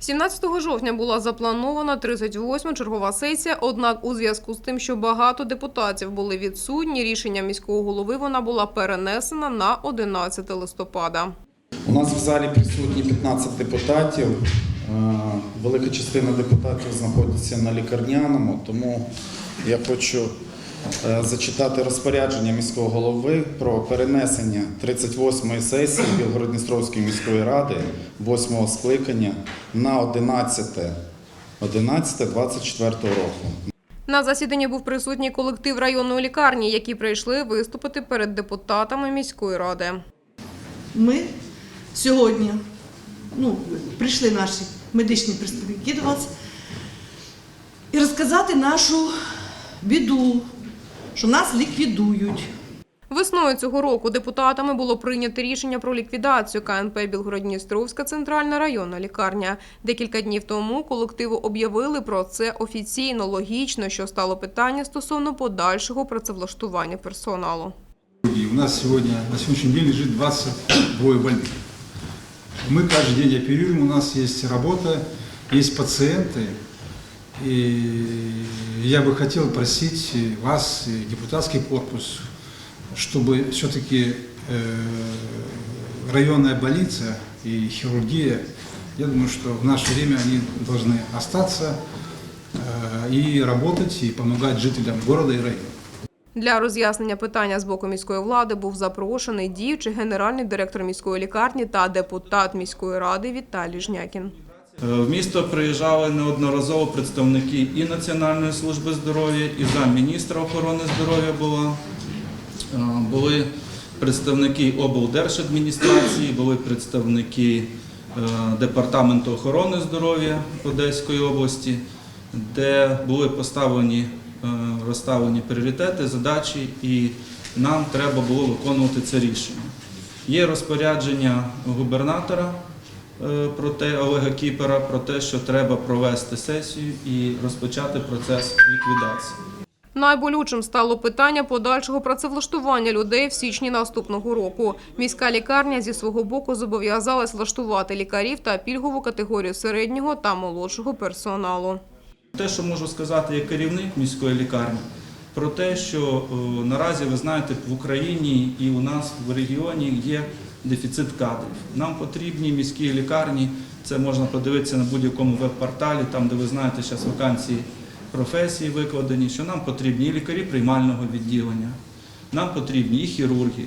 17 жовтня була запланована 38-ма чергова сесія, однак у зв'язку з тим, що багато депутатів були відсутні, рішення міського голови вона була перенесена на 11 листопада. У нас в залі присутні 15 депутатів. Е, Велика частина депутатів знаходиться на лікарняному, тому я хочу зачитати розпорядження міського голови про перенесення 38-ї сесії Білгород-Дністровської міської ради 8-го скликання на 11 11 24 року. На засіданні був присутній колектив районної лікарні, які прийшли виступити перед депутатами міської ради. Ми сьогодні ну, прийшли наші медичні представники до вас і розказати нашу біду, що нас ліквідують. Весною цього року депутатами було прийнято рішення про ліквідацію КНП Білгород-Дністровська центральна районна лікарня. Декілька днів тому колективу об'явили про це офіційно, логічно, що стало питання стосовно подальшого працевлаштування персоналу. И у нас сегодня, на сегодняшний день лежит 22 больных. Мы каждый день оперируем, у нас есть работа, есть пациенты. И я бы хотел просить вас, и депутатский корпус, чтобы все-таки районная больница и хирургия, я думаю, что в наше время они должны остаться э, и работать, и помогать жителям города и района. Для роз'яснення питання з боку міської влади був запрошений діючий генеральний директор міської лікарні та депутат міської ради Віталій Жнякін. Е, В місто приїжджали неодноразово представники і Національної служби здоров'я, і замміністра охорони здоров'я була. Е, Були представники облдержадміністрації, були представники е, Департаменту охорони здоров'я Одеської області, де були поставлені розставлені пріоритети, задачі, і нам треба було виконувати це рішення. Є розпорядження губернатора про те, Олега Кіпера про те, що треба провести сесію і розпочати процес ліквідації. Найболючим стало питання подальшого працевлаштування людей в січні наступного року. Міська лікарня зі свого боку зобов'язалась влаштувати лікарів та пільгову категорію середнього та молодшого персоналу. Те, що можу сказати як керівник міської лікарні, про те, що е, наразі ви знаєте, в Україні і у нас в регіоні є дефіцит кадрів. Нам потрібні міські лікарні. Це можна подивитися на будь-якому веб-порталі, там де ви знаєте, зараз вакансії професії викладені, що нам потрібні і лікарі приймального відділення. Нам потрібні і хірурги.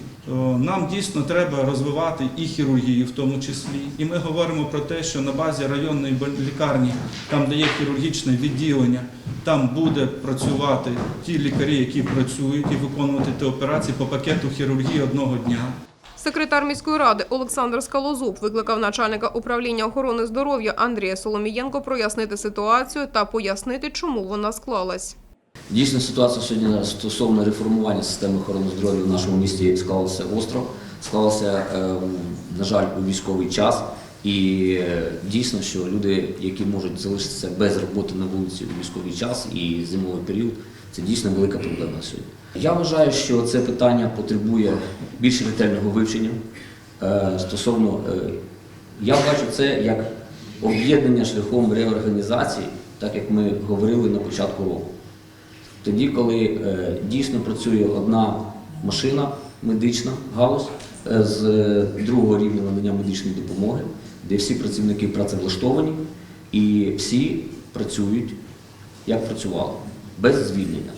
Нам дійсно треба розвивати і хірургію в тому числі. І ми говоримо про те, що на базі районної лікарні, там де є хірургічне відділення, там буде працювати ті лікарі, які працюють і виконувати ті операції по пакету хірургії одного дня. Секретар міської ради Олександр Скалозуб викликав начальника управління охорони здоров'я Андрія Соломієнко прояснити ситуацію та пояснити, чому вона склалась. Дійсно, ситуація сьогодні стосовно реформування системи охорони здоров'я в нашому місті склалася остро, склалася, е, на жаль, у військовий час. І е, дійсно, що люди, які можуть залишитися без роботи на вулиці у військовий час і зимовий період, це дійсно велика проблема сьогодні. Я вважаю, що це питання потребує більш ретельного вивчення. Е, Стосовно, е, я бачу це як об'єднання шляхом реорганізації, так як ми говорили на початку року. Тоді, коли дійсно працює одна машина, медична галузь з другого рівня надання медичної допомоги, де всі працівники працевлаштовані і всі працюють як працювали, без звільнення.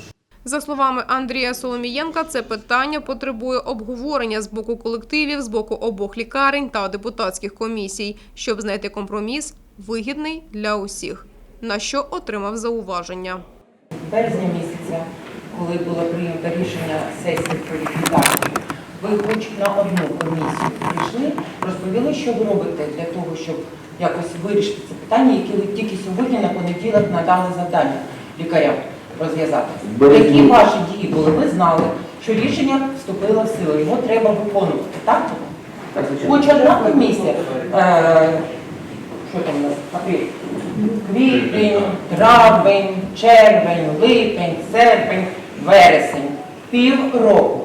За словами Андрія Соломієнка, це питання потребує обговорення з боку колективів, з боку обох лікарень та депутатських комісій, щоб знайти компроміс вигідний для усіх. На що отримав зауваження. березня місяця, коли було прийнято рішення сесії про ліквідацію, ви хоч на одну комісію прийшли, розповіли, що ви робите для того, щоб якось вирішити це питання, яке ви тільки сьогодні на понеділок надали завдання лікарям розв'язати. Які ваші дії були? Ви знали, що рішення вступило в силу, його треба виконувати. Так? Хоч одна комісія, е, що там у нас, апрель, квітень, травень, червень, липень, серпень, вересень, півроку.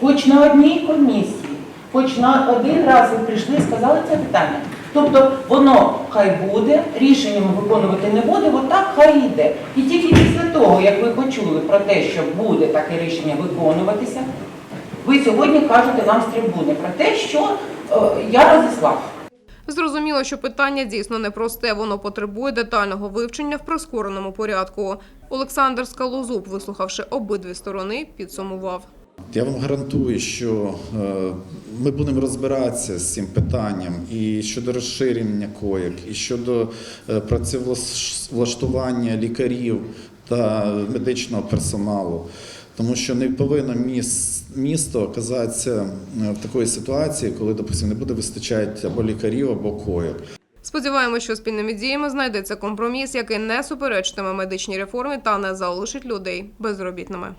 Хоч на одній комісії, хоч на один раз ви прийшли і сказали це питання. Тобто воно хай буде, рішення виконувати не будемо, так хай йде. І тільки після того, як ви почули про те, що буде таке рішення виконуватися, ви сьогодні кажете нам з трибуни про те, що е, я розіслав. Зрозуміло, що питання дійсно непросте, воно потребує детального вивчення в прискореному порядку. Олександр Скалозуб, вислухавши обидві сторони, підсумував. Я вам гарантую, що е, ми будемо розбиратися з цим питанням і щодо розширення коїк, і щодо е, працевлаштування лікарів та медичного персоналу. Тому що не повинно місто оказатися е, в такій ситуації, коли, допустимо, не буде вистачати або лікарів, або коїк. Сподіваємося, що спільними діями знайдеться компроміс, який не суперечитиме медичній реформі та не залишить людей безробітними.